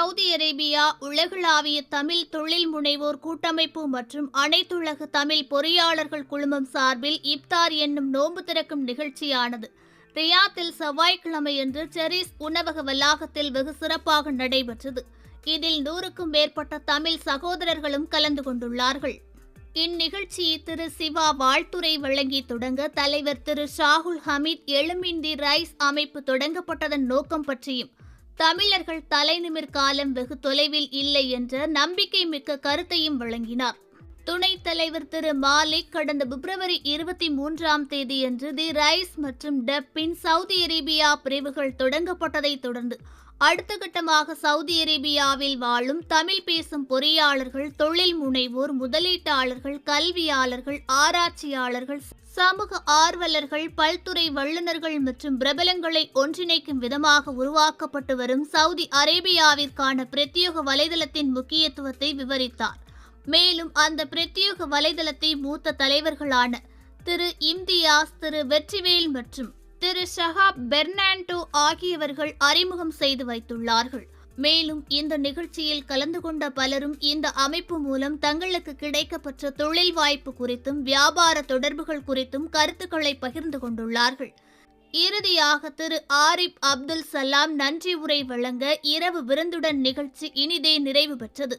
Saudi Arabia உலகளாவிய தமிழ் தொழில் முனைவோர் கூட்டமைப்பு மற்றும் அனைத்துலக தமிழ் பொறியாளர்கள் குழுமம் சார்பில் இப்தார் என்னும் நோன்பு திறக்கும் நிகழ்ச்சியானது. ரியாத்தில் செவ்வாய்க்கிழமையன்று செரிஸ் உணவக வளாகத்தில் வெகு சிறப்பாக நடைபெற்றது. இதில் நூறுக்கும் மேற்பட்ட தமிழ் சகோதரர்களும் கலந்து கொண்டுள்ளார்கள். இந்நிகழ்ச்சியை திரு சிவா வாழ்த்துறை வழங்கி தொடங்க தலைவர் திரு ஷாகுல் ஹமீத் எழுமின் தி ரைஸ் அமைப்பு தொடங்கப்பட்டதன் நோக்கம் பற்றியும் தமிழர்கள் தலைநிமிர் காலம் வெகு தொலைவில் இல்லை என்ற நம்பிக்கை மிக்க கருத்தையும் வழங்கினார். துணைத் தலைவர் திரு மாலிக் கடந்த பிப்ரவரி இருபத்தி மூன்றாம் தேதியன்று தி ரைஸ் மற்றும் டப்பின் சவுதி அரேபியா பிரிவுகள் தொடங்கப்பட்டதைத் தொடர்ந்து அடுத்த கட்டமாக சவுதி அரேபியாவில் வாழும் தமிழ் பேசும் பொறியாளர்கள் தொழில் முனைவோர் முதலீட்டாளர்கள் கல்வியாளர்கள் ஆராய்ச்சியாளர்கள் சமூக ஆர்வலர்கள் பல்துறை வல்லுநர்கள் மற்றும் பிரபலங்களை ஒன்றிணைக்கும் விதமாக உருவாக்கப்பட்டு வரும் சவுதி அரேபியாவிற்கான பிரத்யேக வலைதளத்தின் முக்கியத்துவத்தை விவரித்தார். மேலும் அந்த பிரத்யேக வலைதளத்தை மூத்த தலைவர்களான திரு இம்தியாஸ் திரு வெற்றிவேல் மற்றும் திரு ஷஹாப் பெர்னாண்டோ ஆகியவர்கள் அறிமுகம் செய்து வைத்துள்ளார்கள். மேலும் இந்த நிகழ்ச்சியில் கலந்து கொண்ட பலரும் இந்த அமைப்பு மூலம் தங்களுக்கு கிடைக்கப்பெற்ற தொழில் வாய்ப்பு குறித்தும் வியாபார தொடர்புகள் குறித்தும் கருத்துக்களை பகிர்ந்து கொண்டுள்ளார்கள். இறுதியாக திரு ஆரிப் அப்துல் சலாம் நன்றி உரை வழங்க இரவு விருந்துடன் நிகழ்ச்சி இனிதே நிறைவு பெற்றது.